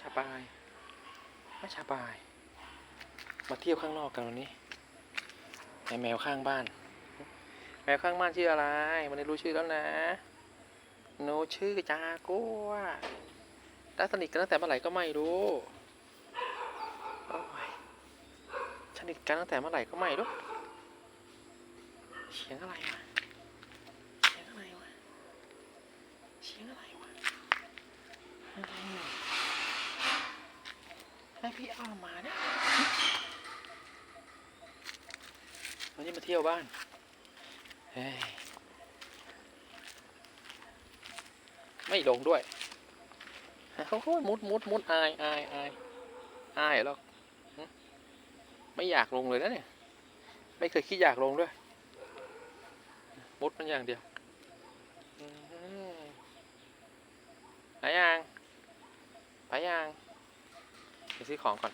ชาบายมาชาบาย มาเที่ยวข้างนอกกันวันนี้ไอแมวข้างบ้าน แมวข้างบ้านชื่ออะไรวันนี้รู้ชื่อแล้วนะหนูชื่อจากัวได้สนิทกันตั้งแต่เมื่อไหร่ก็ไม่รู้โอ้ยสนิทกันตั้งแต่เมื่อไหร่ก็ไม่รู้เสียงอะไรวะเสียงอะไรวะเสียงอะไรวะอืมให้ พี่เอามาเนี่ยวันนี้มาเที่ยวบ้าน เฮ้ย ไม่ลงด้วย เขาก็มุดมุดมุดอายอายอายอายหรอกไม่อยากลงเลยนะเนี่ย ไม่เคยคิดอยากลงด้วย มุดมันอย่างเดียวไปยังไปยัง ซื้อของก่อน